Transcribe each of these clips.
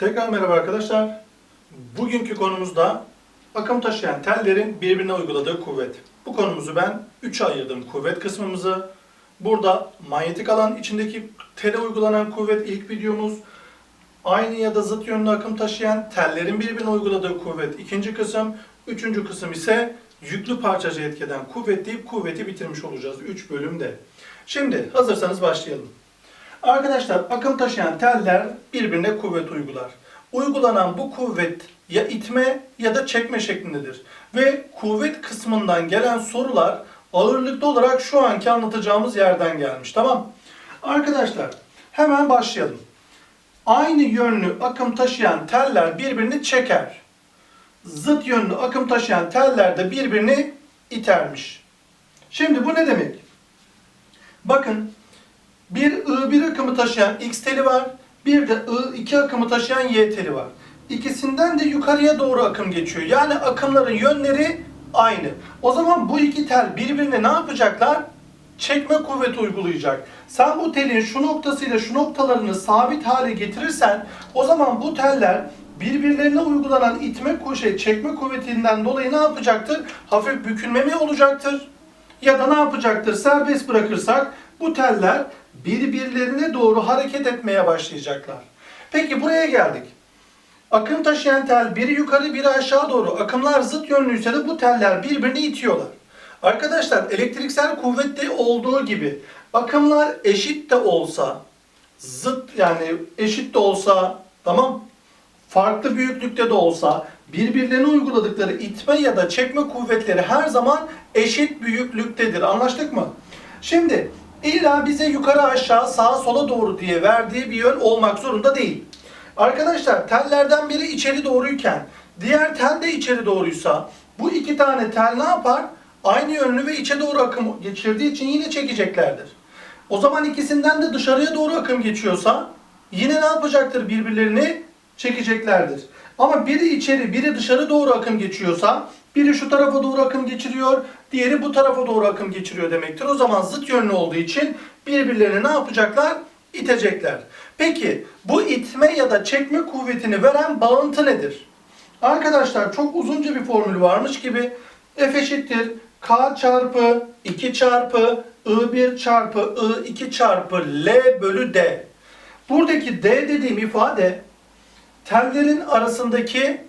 Tekrar merhaba arkadaşlar. Bugünkü konumuzda akım taşıyan tellerin birbirine uyguladığı kuvvet. Bu konumuzu ben 3'e ayırdım kuvvet kısmımızı. Burada manyetik alan içindeki tele uygulanan kuvvet ilk videomuz. Aynı ya da zıt yönlü akım taşıyan tellerin birbirine uyguladığı kuvvet ikinci kısım. Üçüncü kısım ise yüklü parçacı etkeden kuvvet deyip kuvveti bitirmiş olacağız 3 bölümde. Şimdi hazırsanız başlayalım. Arkadaşlar akım taşıyan teller birbirine kuvvet uygular. Uygulanan bu kuvvet ya itme ya da çekme şeklindedir. Ve kuvvet kısmından gelen sorular ağırlıklı olarak şu anki anlatacağımız yerden gelmiş. Tamam. Arkadaşlar hemen başlayalım. Aynı yönlü akım taşıyan teller birbirini çeker. Zıt yönlü akım taşıyan teller de birbirini itermiş. Şimdi bu ne demek? Bakın bir I1 akımı taşıyan X teli var. Bir de I2 akımı taşıyan Y teli var. İkisinden de yukarıya doğru akım geçiyor. Yani akımların yönleri aynı. O zaman bu iki tel birbirine ne yapacaklar? Çekme kuvveti uygulayacak. Sen bu telin şu noktasıyla şu noktalarını sabit hale getirirsen o zaman bu teller birbirlerine uygulanan itme şey, çekme kuvvetinden dolayı ne yapacaktır? Hafif bükülme mi olacaktır? Ya da ne yapacaktır? Serbest bırakırsak bu teller birbirlerine doğru hareket etmeye başlayacaklar. Peki buraya geldik. Akım taşıyan tel biri yukarı biri aşağı doğru akımlar zıt yönlüyse de bu teller birbirini itiyorlar. Arkadaşlar elektriksel kuvvette olduğu gibi akımlar eşit de olsa zıt yani eşit de olsa tamam farklı büyüklükte de olsa birbirlerine uyguladıkları itme ya da çekme kuvvetleri her zaman eşit büyüklüktedir. Anlaştık mı? Şimdi illa bize yukarı aşağı sağa sola doğru diye verdiği bir yön olmak zorunda değil. Arkadaşlar tellerden biri içeri doğruyken diğer tel de içeri doğruysa bu iki tane tel ne yapar? Aynı yönlü ve içe doğru akım geçirdiği için yine çekeceklerdir. O zaman ikisinden de dışarıya doğru akım geçiyorsa yine ne yapacaktır birbirlerini çekeceklerdir. Ama biri içeri biri dışarı doğru akım geçiyorsa biri şu tarafa doğru akım geçiriyor, diğeri bu tarafa doğru akım geçiriyor demektir. O zaman zıt yönlü olduğu için birbirlerini ne yapacaklar? İtecekler. Peki bu itme ya da çekme kuvvetini veren bağıntı nedir? Arkadaşlar çok uzunca bir formül varmış gibi F eşittir K çarpı 2 çarpı I1 çarpı I2 çarpı L bölü D. Buradaki D dediğim ifade tellerin arasındaki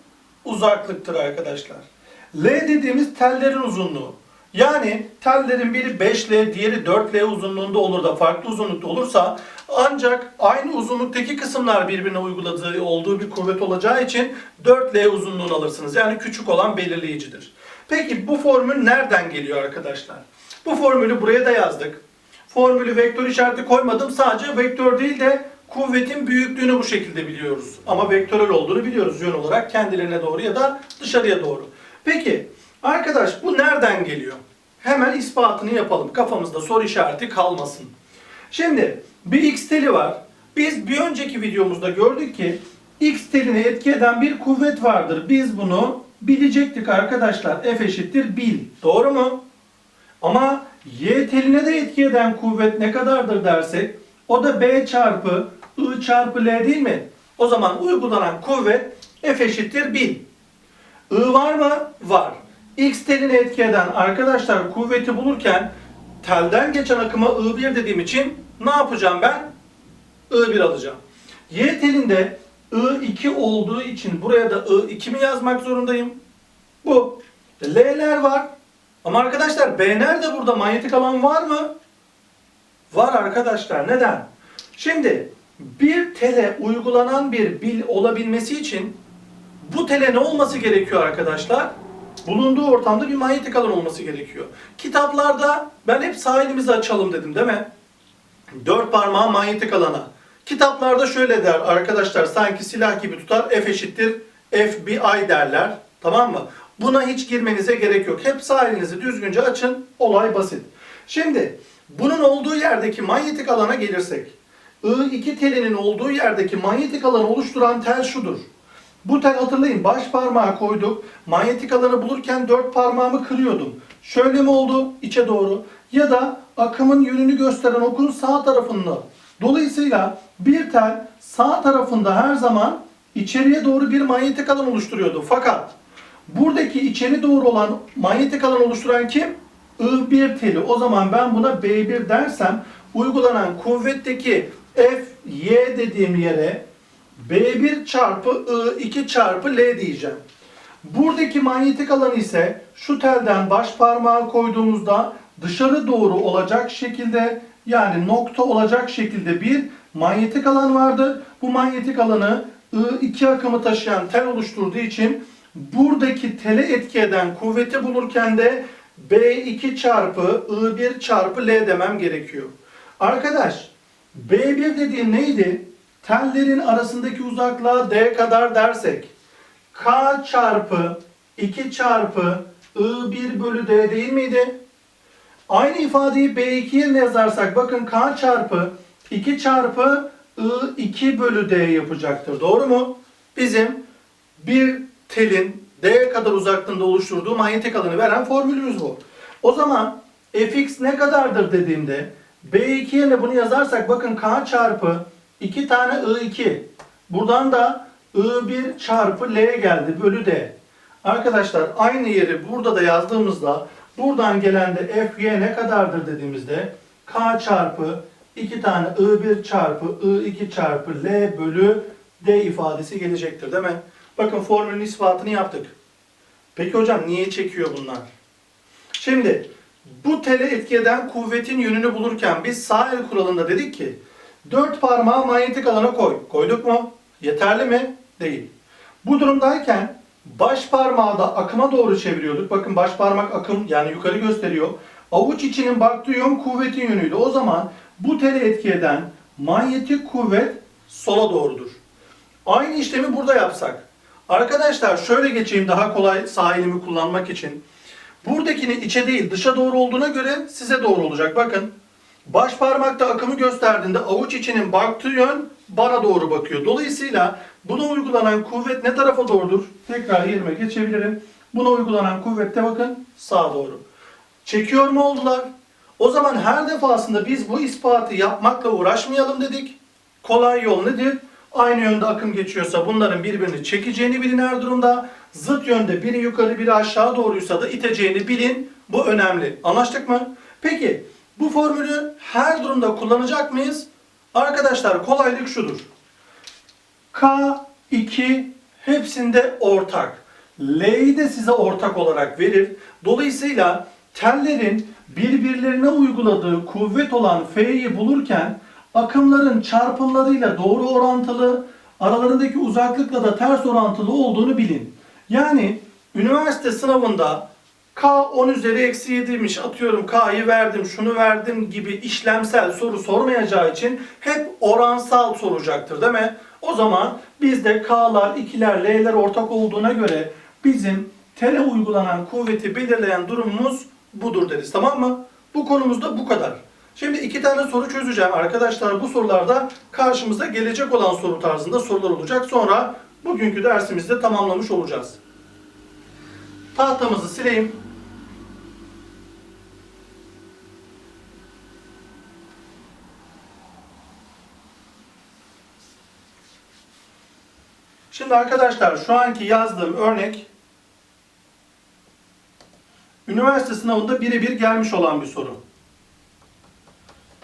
uzaklıktır arkadaşlar. L dediğimiz tellerin uzunluğu. Yani tellerin biri 5L, diğeri 4L uzunluğunda olur da farklı uzunlukta olursa ancak aynı uzunluktaki kısımlar birbirine uyguladığı olduğu bir kuvvet olacağı için 4L uzunluğunu alırsınız. Yani küçük olan belirleyicidir. Peki bu formül nereden geliyor arkadaşlar? Bu formülü buraya da yazdık. Formülü vektör işareti koymadım. Sadece vektör değil de kuvvetin büyüklüğünü bu şekilde biliyoruz. Ama vektörel olduğunu biliyoruz yön olarak kendilerine doğru ya da dışarıya doğru. Peki arkadaş bu nereden geliyor? Hemen ispatını yapalım. Kafamızda soru işareti kalmasın. Şimdi bir x teli var. Biz bir önceki videomuzda gördük ki x teline etki eden bir kuvvet vardır. Biz bunu bilecektik arkadaşlar. F eşittir bil. Doğru mu? Ama y teline de etki eden kuvvet ne kadardır dersek o da b çarpı i çarpı l değil mi? O zaman uygulanan kuvvet F eşittir 1000. I var mı? Var. X teline etki eden arkadaşlar kuvveti bulurken telden geçen akıma I1 dediğim için ne yapacağım ben? I1 alacağım. Y telinde I2 olduğu için buraya da I2 mi yazmak zorundayım? Bu. L'ler var. Ama arkadaşlar B nerede burada? Manyetik alan var mı? Var arkadaşlar. Neden? Şimdi bir tele uygulanan bir bil olabilmesi için bu tele ne olması gerekiyor arkadaşlar? Bulunduğu ortamda bir manyetik alan olması gerekiyor. Kitaplarda ben hep sağ elimizi açalım dedim değil mi? Dört parmağı manyetik alana. Kitaplarda şöyle der arkadaşlar sanki silah gibi tutar F eşittir FBI derler. Tamam mı? Buna hiç girmenize gerek yok. Hep sağ elinizi düzgünce açın. Olay basit. Şimdi bunun olduğu yerdeki manyetik alana gelirsek. I2 telinin olduğu yerdeki manyetik alanı oluşturan tel şudur. Bu tel hatırlayın baş parmağı koyduk. Manyetik alanı bulurken dört parmağımı kırıyordum. Şöyle mi oldu? İçe doğru. Ya da akımın yönünü gösteren okun sağ tarafında. Dolayısıyla bir tel sağ tarafında her zaman içeriye doğru bir manyetik alan oluşturuyordu. Fakat buradaki içeri doğru olan manyetik alan oluşturan kim? I1 teli. O zaman ben buna B1 dersem uygulanan kuvvetteki F, Y dediğim yere B1 çarpı I2 çarpı L diyeceğim. Buradaki manyetik alan ise şu telden baş parmağı koyduğumuzda dışarı doğru olacak şekilde yani nokta olacak şekilde bir manyetik alan vardı. Bu manyetik alanı I2 akımı taşıyan tel oluşturduğu için buradaki tele etki eden kuvveti bulurken de B2 çarpı I1 çarpı L demem gerekiyor. Arkadaş B1 dediğim neydi? Tellerin arasındaki uzaklığa D kadar dersek K çarpı 2 çarpı I1 bölü D değil miydi? Aynı ifadeyi B2 yerine yazarsak bakın K çarpı 2 çarpı I2 bölü D yapacaktır. Doğru mu? Bizim bir telin D kadar uzaklığında oluşturduğu manyetik alanı veren formülümüz bu. O zaman fx ne kadardır dediğimde B2 yerine bunu yazarsak bakın K çarpı 2 tane I2. Buradan da I1 çarpı L geldi bölü D. Arkadaşlar aynı yeri burada da yazdığımızda buradan gelen de Fy ne kadardır dediğimizde K çarpı 2 tane I1 çarpı I2 çarpı L bölü D ifadesi gelecektir değil mi? Bakın formülün ispatını yaptık. Peki hocam niye çekiyor bunlar? Şimdi bu tele etki eden kuvvetin yönünü bulurken biz sağ el kuralında dedik ki dört parmağı manyetik alana koy. Koyduk mu? Yeterli mi? Değil. Bu durumdayken baş parmağı da akıma doğru çeviriyorduk. Bakın baş parmak akım yani yukarı gösteriyor. Avuç içinin baktığı yön kuvvetin yönüydü. O zaman bu tele etki eden manyetik kuvvet sola doğrudur. Aynı işlemi burada yapsak. Arkadaşlar şöyle geçeyim daha kolay sağ elimi kullanmak için. Buradakinin içe değil dışa doğru olduğuna göre size doğru olacak. Bakın baş parmakta akımı gösterdiğinde avuç içinin baktığı yön bana doğru bakıyor. Dolayısıyla buna uygulanan kuvvet ne tarafa doğrudur? Tekrar yerime geçebilirim. Buna uygulanan kuvvette bakın sağa doğru. Çekiyor mu oldular? O zaman her defasında biz bu ispatı yapmakla uğraşmayalım dedik. Kolay yol nedir? Aynı yönde akım geçiyorsa bunların birbirini çekeceğini bilin her durumda. Zıt yönde biri yukarı biri aşağı doğruysa da iteceğini bilin. Bu önemli. Anlaştık mı? Peki bu formülü her durumda kullanacak mıyız? Arkadaşlar kolaylık şudur. K2 hepsinde ortak. L'yi de size ortak olarak verir. Dolayısıyla tellerin birbirlerine uyguladığı kuvvet olan F'yi bulurken akımların çarpımlarıyla doğru orantılı, aralarındaki uzaklıkla da ters orantılı olduğunu bilin. Yani üniversite sınavında K 10 üzeri eksi 7'ymiş atıyorum K'yı verdim şunu verdim gibi işlemsel soru sormayacağı için hep oransal soracaktır değil mi? O zaman bizde K'lar, 2'ler, L'ler ortak olduğuna göre bizim tele uygulanan kuvveti belirleyen durumumuz budur deriz tamam mı? Bu konumuzda bu kadar. Şimdi iki tane soru çözeceğim arkadaşlar. Bu sorularda karşımıza gelecek olan soru tarzında sorular olacak. Sonra bugünkü dersimizde tamamlamış olacağız. Tahtamızı sileyim. Şimdi arkadaşlar şu anki yazdığım örnek üniversite sınavında birebir gelmiş olan bir soru.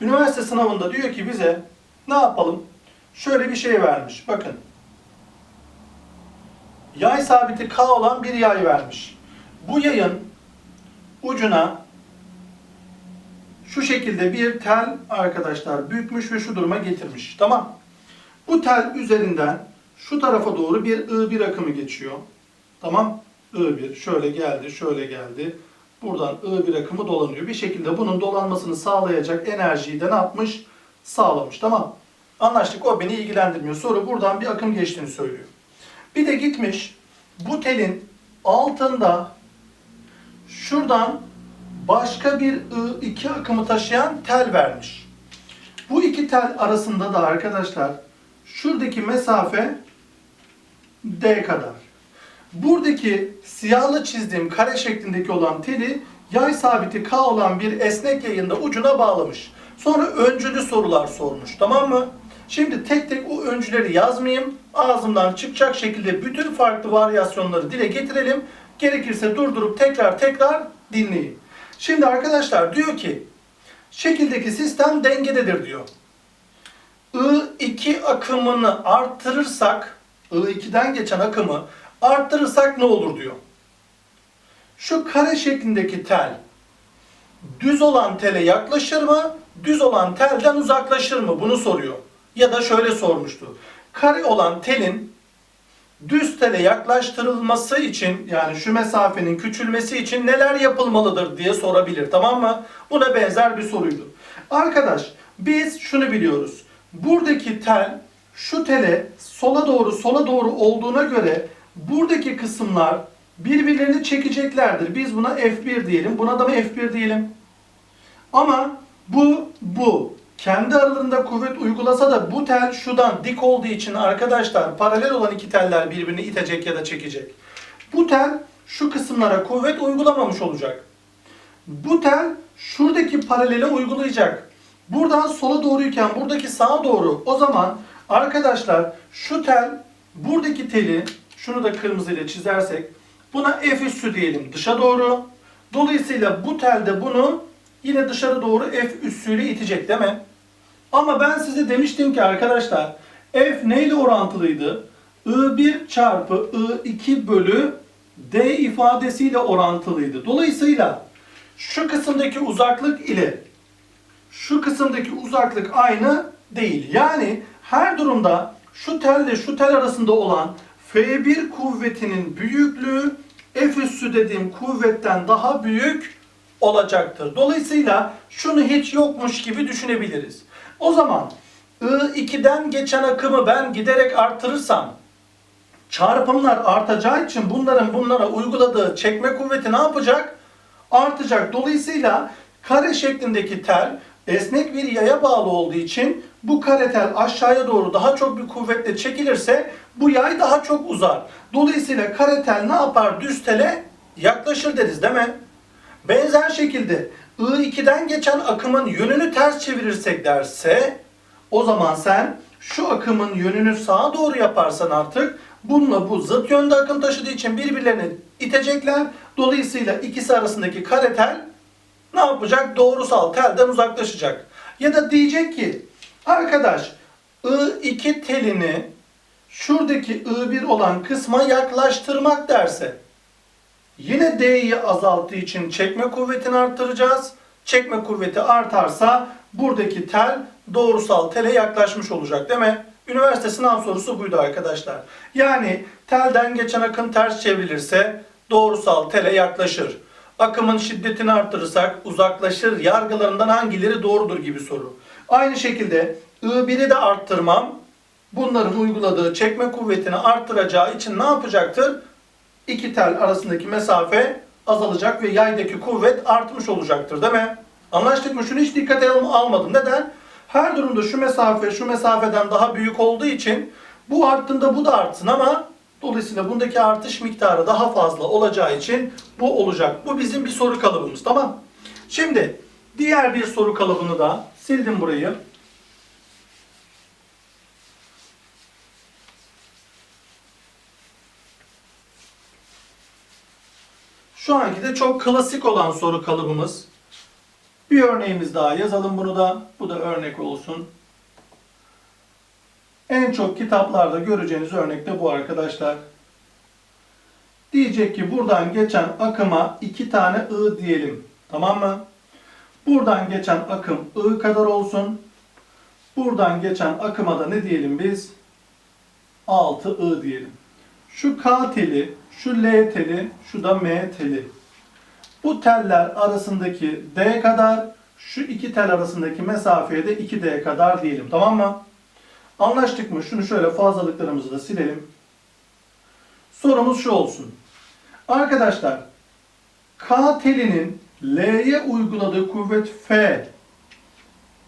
Üniversite sınavında diyor ki bize ne yapalım? Şöyle bir şey vermiş. Bakın. Yay sabiti K olan bir yay vermiş. Bu yayın ucuna şu şekilde bir tel arkadaşlar bükmüş ve şu duruma getirmiş. Tamam. Bu tel üzerinden şu tarafa doğru bir I1 akımı geçiyor. Tamam. I1 şöyle geldi, şöyle geldi. Buradan I1 akımı dolanıyor. Bir şekilde bunun dolanmasını sağlayacak enerjiyi de ne yapmış? Sağlamış. Tamam. Anlaştık. O beni ilgilendirmiyor. Soru buradan bir akım geçtiğini söylüyor. Bir de gitmiş bu telin altında şuradan başka bir I2 akımı taşıyan tel vermiş. Bu iki tel arasında da arkadaşlar şuradaki mesafe D kadar. Buradaki siyahla çizdiğim kare şeklindeki olan teli yay sabiti K olan bir esnek yayında ucuna bağlamış. Sonra öncülü sorular sormuş. Tamam mı? Şimdi tek tek o öncüleri yazmayayım. ağzımdan çıkacak şekilde bütün farklı varyasyonları dile getirelim. Gerekirse durdurup tekrar tekrar dinleyin. Şimdi arkadaşlar diyor ki şekildeki sistem dengededir diyor. I2 akımını arttırırsak, I2'den geçen akımı arttırırsak ne olur diyor. Şu kare şeklindeki tel düz olan tele yaklaşır mı? Düz olan telden uzaklaşır mı? Bunu soruyor. Ya da şöyle sormuştu. Kare olan telin düz tele yaklaştırılması için yani şu mesafenin küçülmesi için neler yapılmalıdır diye sorabilir. Tamam mı? Buna benzer bir soruydu. Arkadaş biz şunu biliyoruz. Buradaki tel şu tele sola doğru sola doğru olduğuna göre buradaki kısımlar birbirlerini çekeceklerdir. Biz buna F1 diyelim. Buna da mı F1 diyelim? Ama bu bu kendi aralarında kuvvet uygulasa da bu tel şuradan dik olduğu için arkadaşlar paralel olan iki teller birbirini itecek ya da çekecek. Bu tel şu kısımlara kuvvet uygulamamış olacak. Bu tel şuradaki paralele uygulayacak. Buradan sola doğruyken buradaki sağa doğru o zaman arkadaşlar şu tel buradaki teli şunu da kırmızıyla çizersek buna F üssü diyelim dışa doğru. Dolayısıyla bu tel de bunu yine dışarı doğru F üssüyle itecek değil mi? Ama ben size demiştim ki arkadaşlar F neyle orantılıydı? I1 çarpı I2 bölü D ifadesiyle orantılıydı. Dolayısıyla şu kısımdaki uzaklık ile şu kısımdaki uzaklık aynı değil. Yani her durumda şu telle şu tel arasında olan F1 kuvvetinin büyüklüğü F üssü dediğim kuvvetten daha büyük olacaktır. Dolayısıyla şunu hiç yokmuş gibi düşünebiliriz. O zaman I2'den geçen akımı ben giderek artırırsam çarpımlar artacağı için bunların bunlara uyguladığı çekme kuvveti ne yapacak? Artacak. Dolayısıyla kare şeklindeki tel esnek bir yaya bağlı olduğu için bu kare tel aşağıya doğru daha çok bir kuvvetle çekilirse bu yay daha çok uzar. Dolayısıyla kare tel ne yapar? Düz tele yaklaşır deriz değil mi? Benzer şekilde I2'den geçen akımın yönünü ters çevirirsek derse o zaman sen şu akımın yönünü sağa doğru yaparsan artık bununla bu zıt yönde akım taşıdığı için birbirlerini itecekler. Dolayısıyla ikisi arasındaki kare tel ne yapacak? Doğrusal telden uzaklaşacak. Ya da diyecek ki arkadaş I2 telini şuradaki I1 olan kısma yaklaştırmak derse Yine D'yi azalttığı için çekme kuvvetini arttıracağız. Çekme kuvveti artarsa buradaki tel doğrusal tele yaklaşmış olacak değil mi? Üniversite sınav sorusu buydu arkadaşlar. Yani telden geçen akım ters çevrilirse doğrusal tele yaklaşır. Akımın şiddetini arttırırsak uzaklaşır. Yargılarından hangileri doğrudur gibi soru. Aynı şekilde I1'i de arttırmam. Bunların uyguladığı çekme kuvvetini arttıracağı için ne yapacaktır? iki tel arasındaki mesafe azalacak ve yaydaki kuvvet artmış olacaktır değil mi? Anlaştık mı? Şunu hiç dikkate al- almadım. Neden? Her durumda şu mesafe şu mesafeden daha büyük olduğu için bu arttığında bu da artsın ama dolayısıyla bundaki artış miktarı daha fazla olacağı için bu olacak. Bu bizim bir soru kalıbımız tamam. Şimdi diğer bir soru kalıbını da sildim burayı. Şu anki de çok klasik olan soru kalıbımız. Bir örneğimiz daha yazalım bunu da. Bu da örnek olsun. En çok kitaplarda göreceğiniz örnek de bu arkadaşlar. Diyecek ki buradan geçen akıma iki tane I diyelim. Tamam mı? Buradan geçen akım I kadar olsun. Buradan geçen akıma da ne diyelim biz? 6 I diyelim. Şu K teli, şu L teli, şu da M teli. Bu teller arasındaki D kadar, şu iki tel arasındaki mesafeye de 2D kadar diyelim. Tamam mı? Anlaştık mı? Şunu şöyle fazlalıklarımızı da silelim. Sorumuz şu olsun. Arkadaşlar, K telinin L'ye uyguladığı kuvvet F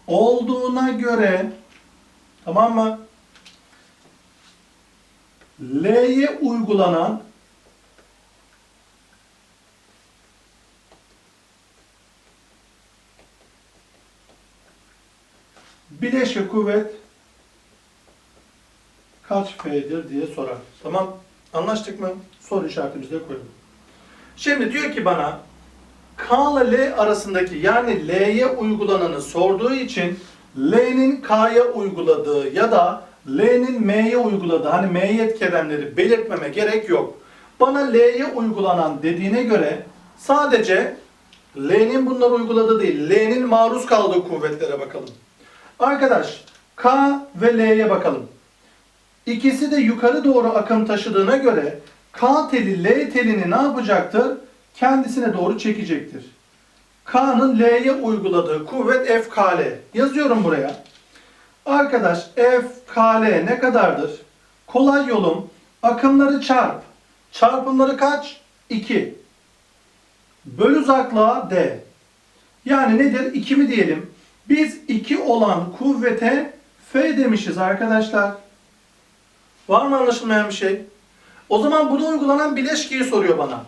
olduğuna göre tamam mı? L'ye uygulanan bileşke kuvvet kaç F'dir diye sorar. Tamam. Anlaştık mı? Soru işaretimizi de koyalım. Şimdi diyor ki bana K ile L arasındaki yani L'ye uygulananı sorduğu için L'nin K'ya uyguladığı ya da L'nin M'ye uyguladığı hani M'ye etkilemleri belirtmeme gerek yok. Bana L'ye uygulanan dediğine göre sadece L'nin bunları uyguladığı değil, L'nin maruz kaldığı kuvvetlere bakalım. Arkadaş, K ve L'ye bakalım. İkisi de yukarı doğru akım taşıdığına göre K teli L telini ne yapacaktır? Kendisine doğru çekecektir. K'nın L'ye uyguladığı kuvvet FKL. Yazıyorum buraya. Arkadaş FKL ne kadardır? Kolay yolum akımları çarp. Çarpımları kaç? 2. Böl uzaklığa D. Yani nedir? 2 mi diyelim? Biz 2 olan kuvvete F demişiz arkadaşlar. Var mı anlaşılmayan bir şey? O zaman burada uygulanan bileşkeyi soruyor bana.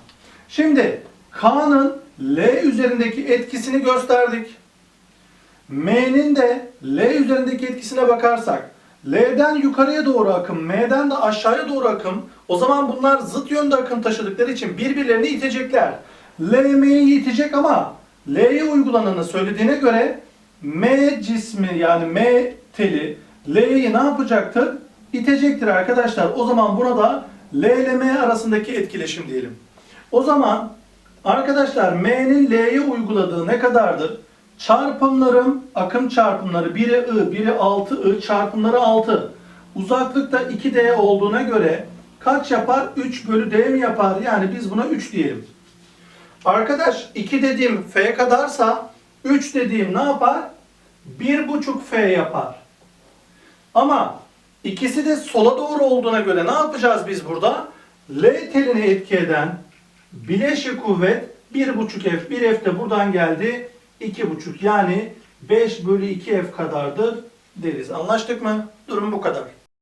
Şimdi K'nın L üzerindeki etkisini gösterdik. M'nin de L üzerindeki etkisine bakarsak L'den yukarıya doğru akım, M'den de aşağıya doğru akım. O zaman bunlar zıt yönde akım taşıdıkları için birbirlerini itecekler. L M'yi itecek ama L'ye uygulananı söylediğine göre M cismi yani M teli L'yi ne yapacaktır? İtecektir arkadaşlar. O zaman buna da L ile M arasındaki etkileşim diyelim. O zaman arkadaşlar M'nin L'ye uyguladığı ne kadardır? Çarpımlarım, akım çarpımları biri I, biri 6I, çarpımları 6. Uzaklıkta 2D olduğuna göre kaç yapar? 3 bölü D mi yapar? Yani biz buna 3 diyelim. Arkadaş 2 dediğim F kadarsa 3 dediğim ne yapar? 1,5 F yapar. Ama ikisi de sola doğru olduğuna göre ne yapacağız biz burada? L teline etki eden bileşik kuvvet 1,5 F. 1 F de buradan geldi. 2,5 yani 5 bölü 2 F kadardır deriz. Anlaştık mı? Durum bu kadar.